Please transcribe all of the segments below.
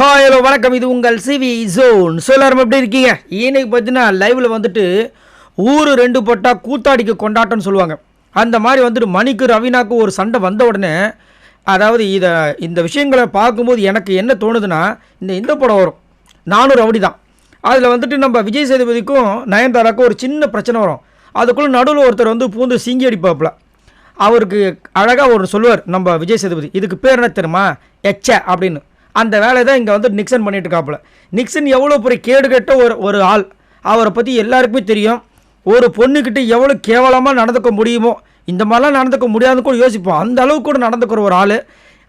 Hi hello வணக்கம். இது உங்கள் சிவி ஜோன். சொல்லாரம் எப்படி இருக்கீங்க? இன்னைக்கு பார்த்தீங்கன்னா லைவில் வந்துட்டு ஊர் ரெண்டு போட்டால் கூத்தாடிக்கு கொண்டாட்டம்னு சொல்லுவாங்க. அந்த மாதிரி வந்துட்டு மணிக்கு ரவீனாக்கு ஒரு சண்டை வந்த உடனே அதாவது இதை இந்த விஷயங்களை பார்க்கும்போது எனக்கு என்ன தோணுதுன்னா இந்த இந்த படம் வரும். நானும் ரவுடி தான் அதில் வந்துட்டு நம்ம விஜய் சேதுபதிக்கும் நயன்தாராக்கும் ஒரு சின்ன பிரச்சனை வரும். அதுக்குள்ளே நடுவில் ஒருத்தர் வந்து பூந்து சிங்கி அடிப்பாப்புல. அவருக்கு அழகாக ஒரு சொல்லுவார் நம்ம விஜய் சேதுபதி. இதுக்கு பேர் என்ன தெரியுமா? எச்ச அப்படின்னு. அந்த வேலையை தான் இங்கே வந்து நிக்சன் பண்ணிட்டு இருக்காப்புல. நிக்சன் எவ்வளோ பெரிய கேடு கெட்ட ஒரு ஒரு ஆள். அவரை பற்றி எல்லாருக்குமே தெரியும். ஒரு பொண்ணுக்கிட்ட எவ்வளோ கேவலமாக நடந்துக்க முடியுமோ இந்த மாதிரிலாம் நடந்துக்க முடியாதுன்னு கூட யோசிப்போம். அந்த அளவுக்கு கூட நடந்துக்கிற ஒரு ஆள்.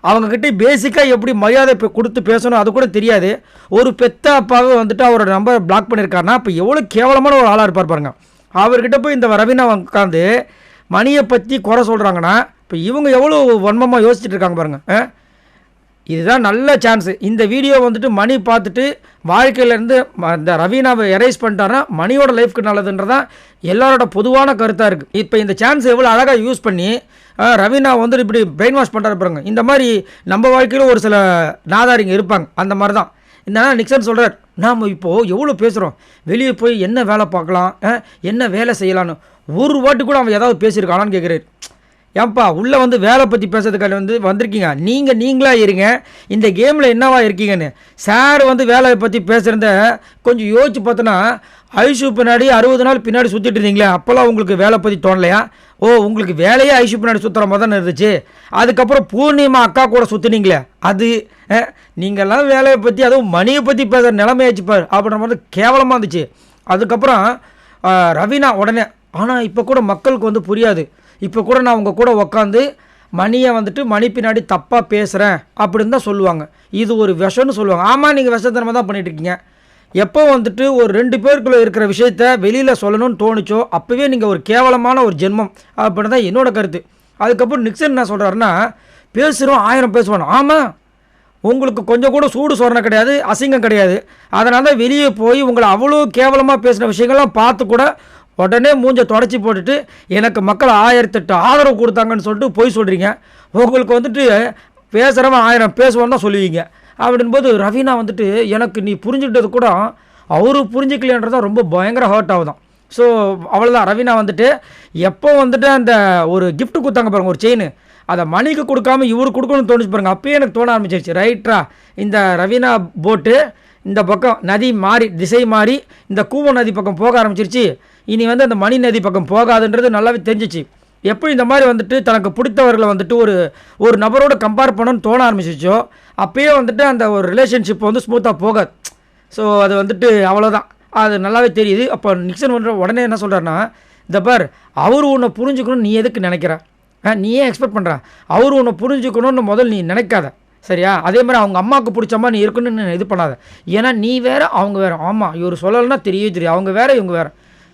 அவங்கக்கிட்ட பேசிக்காக எப்படி மரியாதை இப்போ கொடுத்து பேசணும் அது கூட தெரியாது. ஒரு பெத்த அப்பாவை வந்துட்டு அவரோட நம்பர் பிளாக் பண்ணியிருக்காருன்னா இப்போ எவ்வளோ கேவலமான ஒரு ஆளாக இருப்பார் பாருங்க. அவர்கிட்ட போய் இந்த ரவீனா உட்காந்து மணியை பற்றி குறை சொல்கிறாங்கன்னா இப்போ இவங்க எவ்வளோ வன்மமாக யோசிச்சுட்டு இருக்காங்க பாருங்கள் ஆ? இதுதான் நல்ல சான்ஸு இந்த வீடியோ வந்துட்டு மணி பார்த்துட்டு வாழ்க்கையிலேருந்து இந்த ரவீனாவை எரேஸ் பண்ணிட்டாருன்னா மணியோட லைஃப்க்கு நல்லதுன்றதான் எல்லாரோட பொதுவான கருத்தாக இருக்குது இப்போ இந்த சான்ஸ் எவ்வளோ அழகாக யூஸ் பண்ணி ரவீனா வந்துட்டு இப்படி பிரெயின் வாஷ் பண்ணுறாரு பாருங்க. இந்த மாதிரி நம்ம வாழ்க்கையில் ஒரு சில நாதாரிங்க இருப்பாங்க. அந்த மாதிரி தான் இந்த நிக்சன் சொல்கிறார் நாம் இப்போது எவ்வளோ பேசுகிறோம் வெளியே போய் என்ன வேலை பார்க்கலாம்? என்ன வேலை செய்யலான்னு ஒரு வாட்டி கூட அவன் ஏதாவது பேசியிருக்கானான்னு கேட்குறாரு ஏன்பா உள்ளே வந்து வேலை பற்றி பேசுறதுக்காக வந்து வந்திருக்கீங்க. நீங்கள் நீங்களாக இருங்க. இந்த கேமில் என்னவா இருக்கீங்கன்னு. சார் வந்து வேலையை பற்றி பேசுகிறத கொஞ்சம் யோசிச்சு பார்த்தோன்னா ஐஷு பின்னாடி அறுபது நாள் பின்னாடி சுற்றிட்டு இருந்தீங்களே அப்போல்லாம் உங்களுக்கு வேலை பற்றி தோணலையா? ஓ உங்களுக்கு வேலையே ஐஷு பின்னாடி சுற்றுற மாதிரி தானே இருந்துச்சு. அதுக்கப்புறம் பூர்ணிமா அக்கா கூட சுற்றுனீங்களே அது நீங்கள்லாம் வேலையை பற்றி அதுவும் மணியை பற்றி பேசுகிற நிலைமையாச்சு பாரு அப்படின்ற மாதிரி கேவலமாக இருந்துச்சு. அதுக்கப்புறம் ரவீனா உடனே ஆனால் இப்போ கூட மக்களுக்கு வந்து புரியாது. இப்போ கூட நான் உங்கள் கூட உக்காந்து மணியை வந்துட்டு மணி பின்னாடி தப்பாக பேசுகிறேன் அப்படின்னு தான் சொல்லுவாங்க. இது ஒரு விஷம்னு சொல்லுவாங்க. ஆமாம் நீங்கள் விஷத்தனமாக தான் பண்ணிட்டு இருக்கீங்க. எப்போ வந்துட்டு ஒரு ரெண்டு பேருக்குள்ளே இருக்கிற விஷயத்த வெளியில் சொல்லணும்னு தோணுச்சோ அப்போவே நீங்கள் ஒரு கேவலமான ஒரு ஜென்மம் அப்படின்னு தான் என்னோடய கருத்து. அதுக்கப்புறம் நிக்சன் என்ன சொல்கிறாருன்னா பேசுகிறோம் ஆயிரம் பேசுவான் ஆமாம் உங்களுக்கு கொஞ்சம் கூட சூடு சொரணை கிடையாது அசிங்கம் கிடையாது. அதனால தான் வெளியே போய் உங்களை அவ்வளோ கேவலமாக பேசின விஷயங்கள்லாம் பார்த்து கூட உடனே மூஞ்ச தொடச்சி போட்டுட்டு எனக்கு மக்கள் ஆயிரத்தெட்டு ஆதரவு கொடுத்தாங்கன்னு சொல்லிட்டு போய் சொல்கிறீங்க உங்களுக்கு வந்துட்டு பேசுகிறவன் ஆயிரம் பேசுவோன்னு தான் சொல்லுவீங்க. அப்படின்போது ரவீனா வந்துட்டு எனக்கு நீ புரிஞ்சுக்கிட்டது கூட அவரு புரிஞ்சிக்கலன்றதான் ரொம்ப பயங்கர ஹர்ட் ஆகுதான். ஸோ அவ்வளோதான் ரவீனா வந்துட்டு எப்போ வந்துட்டு அந்த ஒரு கிஃப்ட் கொடுத்தாங்க பாருங்க ஒரு செயின் அதை மணிக்கு கொடுக்காம இவரு கொடுக்கணும்னு தோணுச்சு பாருங்க. அப்பயே எனக்கு தோண ஆரம்பிச்சிருச்சு. ரைட்ரா இந்த ரவீனா போட்டு இந்த பக்கம் நதி மாறி திசை மாறி இந்த கூவ நதி பக்கம் போக ஆரம்பிச்சிருச்சு. இனி வந்து அந்த மணி நதி பக்கம் போகாதுன்றது நல்லாவே தெரிஞ்சிச்சு. எப்படி இந்த மாதிரி வந்துட்டு தனக்கு பிடித்தவர்களை வந்துட்டு ஒரு ஒரு நபரோட கம்பேர் பண்ணணும்னு தோண ஆரம்பிச்சிச்சோ அப்பயே வந்துட்டு அந்த ஒரு ரிலேஷன்ஷிப் வந்து ஸ்மூத்தாக போகாது. ஸோ அது வந்துட்டு அவ்வளோதான் அது நல்லாவே தெரியுது. அப்போ நிக்சன் வந்து உடனே என்ன சொல்கிறாருன்னா இந்த பார் அவர் உன்னை புரிஞ்சுக்கணும்னு நீ எதுக்கு நினைக்கிற? நீ ஏன் எக்ஸ்பெக்ட் பண்ணுற அவர் உன்னை புரிஞ்சுக்கணும்னு முதல் நீ நினைக்காத. சரியா? அதே மாதிரி அவங்க அம்மாவுக்கு பிடிச்ச மாதிரி நீ இருக்கணும்னு இது பண்ணாத. ஏன்னா நீ வேற அவங்க வேற. ஆமாம் இவர் சொல்லலைன்னா தெரியவே தெரியும். அவங்க வேற இவங்க வேறு.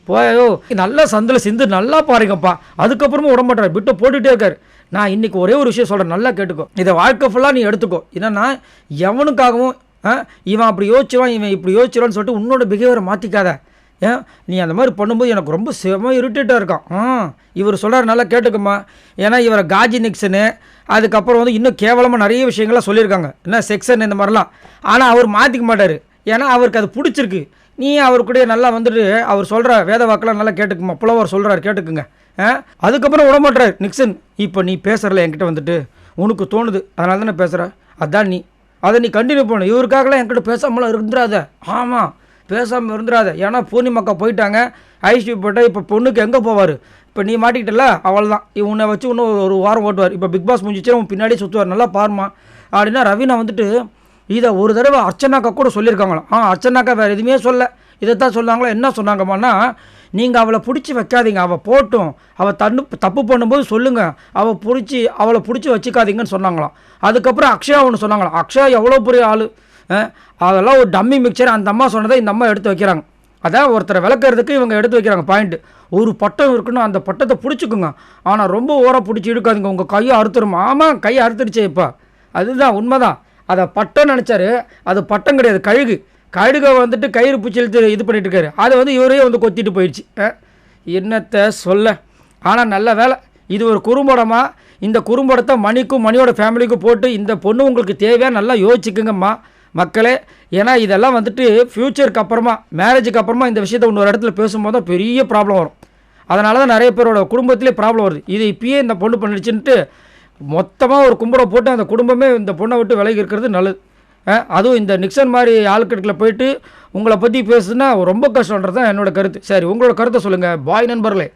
போயோ நல்லா சந்தில் சிந்து நல்லா பாருங்கப்பா. அதுக்கப்புறமா விட விட்டு போட்டுகிட்டே இருக்காரு. நான் இன்னைக்கு ஒரே ஒரு விஷயம் சொல்கிறேன் நல்லா கேட்டுக்கோ. இதை வாழ்க்கை ஃபுல்லாக நீ எடுத்துக்கோ. என்னென்னா எவனுக்காகவும் ஆ, இவன் அப்படி யோசிச்சுவான் இவன் இப்படி யோசிச்சிருவான்னு சொல்லிட்டு உன்னோட பிஹேவியரை மாற்றிக்காத ஏன் நீ அந்த மாதிரி பண்ணும்போது எனக்கு ரொம்ப செம இரிட்டேட்டாக இருக்கான். ஆ இவர் சொல்கிறார் நல்லா கேட்டுக்கம்மா. ஏன்னா இவரை காஜி நிக்சனு அதுக்கப்புறம் வந்து இன்னும் கேவலமாக நிறைய விஷயங்கள்லாம் சொல்லியிருக்காங்க. என்ன செக்ஷன் இந்த மாதிரிலாம். ஆனால் அவர் மாற்றிக்க மாட்டார். ஏன்னா அவருக்கு அது பிடிச்சிருக்கு. நீ அவர் கூட நல்லா வந்துட்டு அவர் சொல்கிற வேத வாக்கெல்லாம் நல்லா கேட்டுக்குமா புலவர் சொல்கிறார் கேட்டுக்குங்க. அதுக்கப்புறம் விட நிக்சன். இப்போ நீ பேசுகிறல என்கிட்ட வந்துட்டு. உனக்கு தோணுது. அதனால தானே பேசுகிற அதான் நீ. அதை நீ கண்டினியூ பண்ணு. இவருக்காகலாம் என்கிட்ட பேசாமலாம் இருந்துடாத ஆமாம் பேசாமல் இருந்துடாத ஏன்னா பூர்ணிமாக்கா போயிட்டாங்க. ஐஸ்வி போட்டால் இப்போ பொண்ணுக்கு எங்கே போவார்? இப்போ நீ மாட்டிக்கிட்டல அவ்வளோதான் உன்னை வச்சு இன்னும் ஒரு- வாரம் ஓட்டுவார். இப்போ பிக் பாஸ் முடிஞ்சிச்சு உன் பின்னாடி சுற்றுவார் நல்லா பாருமா அப்படின்னா ரவீனா வந்துட்டு இதை ஒரு தடவை அர்ச்சனாக்கா கூட சொல்லியிருக்காங்களாம். ஆ அர்ச்சனாக்கா வேறு எதுவுமே சொல்ல. இதைத்தான் சொன்னாங்களா என்ன சொன்னாங்கம்மான்னா நீங்கள் அவளை பிடிச்சி வைக்காதீங்க. அவள் போட்டும். அவள் தண்ணு தப்பு பண்ணும்போது சொல்லுங்கள் அவள் பிடிச்சி அவளை பிடிச்சி வச்சுக்காதீங்கன்னு சொன்னாங்களாம். அதுக்கப்புறம் அக்ஷயா ஒன்று சொன்னாங்களாம். அக்ஷயா எவ்வளோ பெரிய ஆள்? அதெல்லாம் ஒரு டம்மி மிக்சர் அந்த அம்மா சொன்னதை இந்த அம்மா எடுத்து வைக்கிறாங்க. அதான் ஒருத்தரை விளக்குறதுக்கு இவங்க எடுத்து வைக்கிறாங்க பாயிண்ட் ஒரு பட்டம் இருக்குன்னு அந்த பட்டத்தை பிடிச்சிக்குங்க. ஆனால் ரொம்ப ஓரம் பிடிச்சி இருக்காதுங்க உங்கள் கையை அறுத்துருமா. ஆமாம் கையை அறுத்துருச்சே இப்போ. அதுதான் உண்மைதான். அதை பட்டம் நினச்சாரு. அது பட்டம் கிடையாது கழுகு. கழுகை வந்துட்டு கயிறு பிடிச்சி இழுத்து இது பண்ணிட்டு இருக்காரு அதை வந்து இவரே வந்து கொத்திட்டு போயிடுச்சு. என்னத்தை சொல்ல? ஆனால் நல்ல வேலை. இது ஒரு குறும்படமா? இந்த குறும்படத்தை மணிக்கும் மணியோட ஃபேமிலிக்கும் போட்டு இந்த பொண்ணு உங்களுக்கு தேவையாக நல்லா யோசிச்சுக்குங்கம்மா. மக்களே ஏன்னா இதெல்லாம் வந்துட்டு ஃப்யூச்சருக்கு அப்புறமா மேரேஜுக்கு அப்புறமா இந்த விஷயத்தை இன்னொரு இடத்துல பேசும்போது தான் பெரிய ப்ராப்ளம் வரும். அதனால தான் நிறைய பேரோட குடும்பத்திலே ப்ராப்ளம் வருது. இது இப்பயே இந்த பொண்ணு பண்ணிடுச்சுன்ட்டு மொத்தமாக ஒரு கும்பலை போட்டு அந்த குடும்பமே இந்த பொண்ணை விட்டு விலகி இருக்கிறது நல்லது. அதுவும் இந்த நிக்சன் மாதிரி ஆளுக்கிட்ட போயிட்டு உங்களை பற்றி பேசுனா ரொம்ப கஷ்டன்றது தான் என்னோட கருத்து. சரி உங்களோட கருத்தை சொல்லுங்கள் பாய் நண்பர்களே.